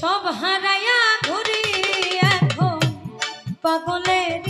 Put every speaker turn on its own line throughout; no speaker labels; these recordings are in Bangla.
সব হারাইয়া ঘুরি এখন পাগলেরই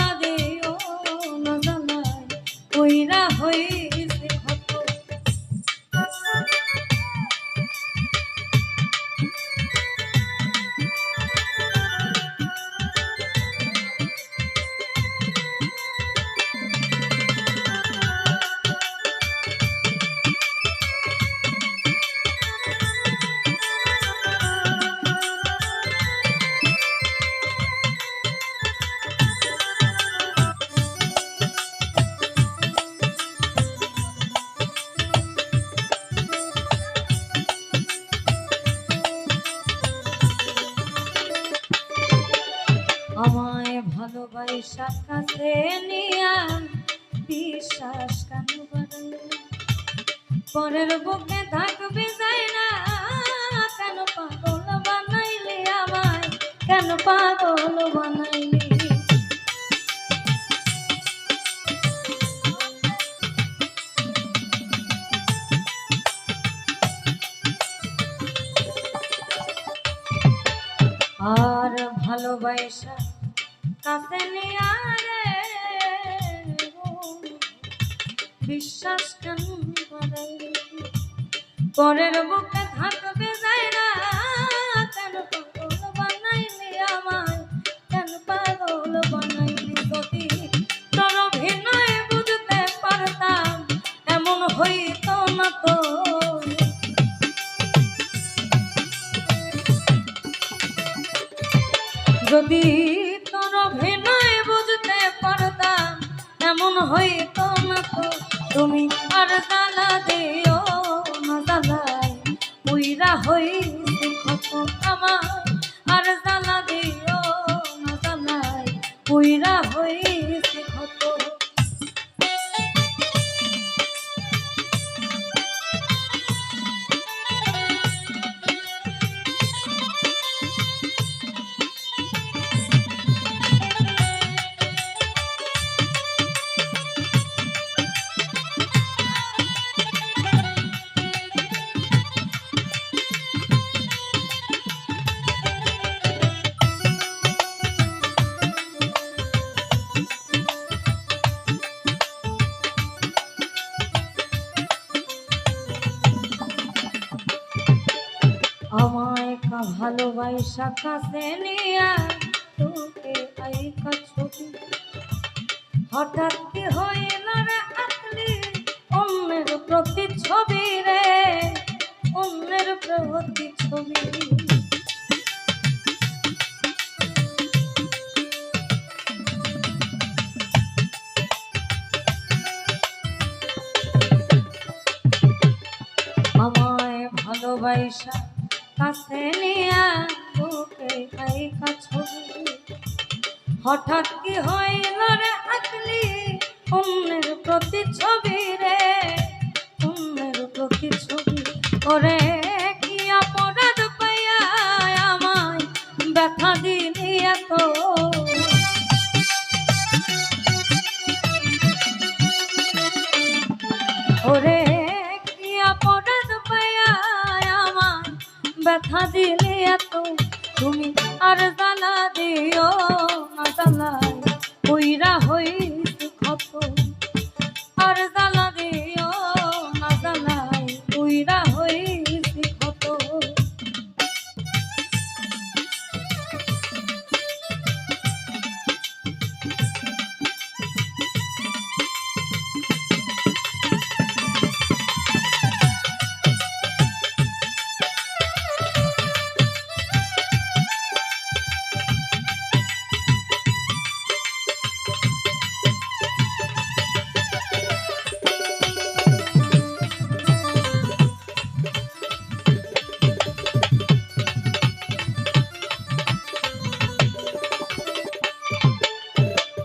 হয়ে ভালোবাসা কাছে নিয়া বিশ্বাস কেন? পরের বুকে থাকবে যাই না কেন পাগল বানাইলে আমায়, কেন পাগল বানাইলে আর ভালোবাসা বিশ্বাস কেন পরের বুকে থাকবে যাই না কেন পাগল বানাইলি আমায়? কেন পাগল বানাইলি যদি? তোর অভিনয় বুঝতে পারতাম, এমন হইতো না তো। যদি হইতো না তো তুমি আর জ্বালা দিও ভালোবাসা কাছে নিয়া তোকে আইকা ছবি। হঠাৎ কি হইল রে আকলি অন্যের প্রতি ছবি রে, অন্যের প্রতি ছবি। আমায় ভালোবাসা কাছে বুকে আইকা ছবি। হঠাৎ কি হইল রে আকলি? অন্যের প্রতি ছবি দিলি এত তুমি আর জ্বালা দিও না জ্বালায়। কইরা হইছে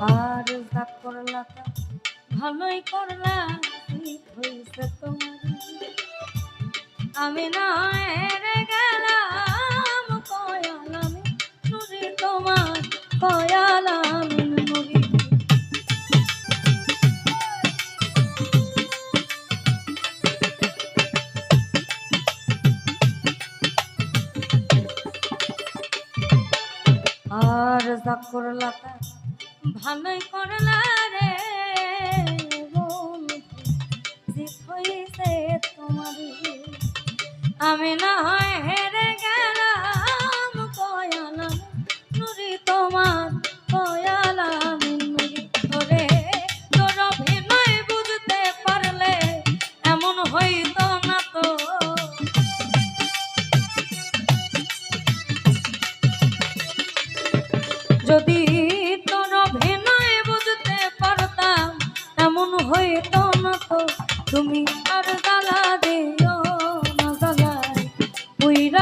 আর যা করলা তা ভালোই করলা হইছে তোমার আমি না গেলাম, কয়ালাম নুরি তোমার, কয়ালাম নুরি। আর যা করলা তা ভালোই করলা রে জিত হইছে তোমার আমি না হয় হেরে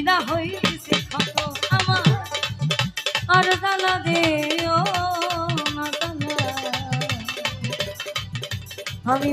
উইরা হইছে কত আমার। আর জ্বালা দে আমি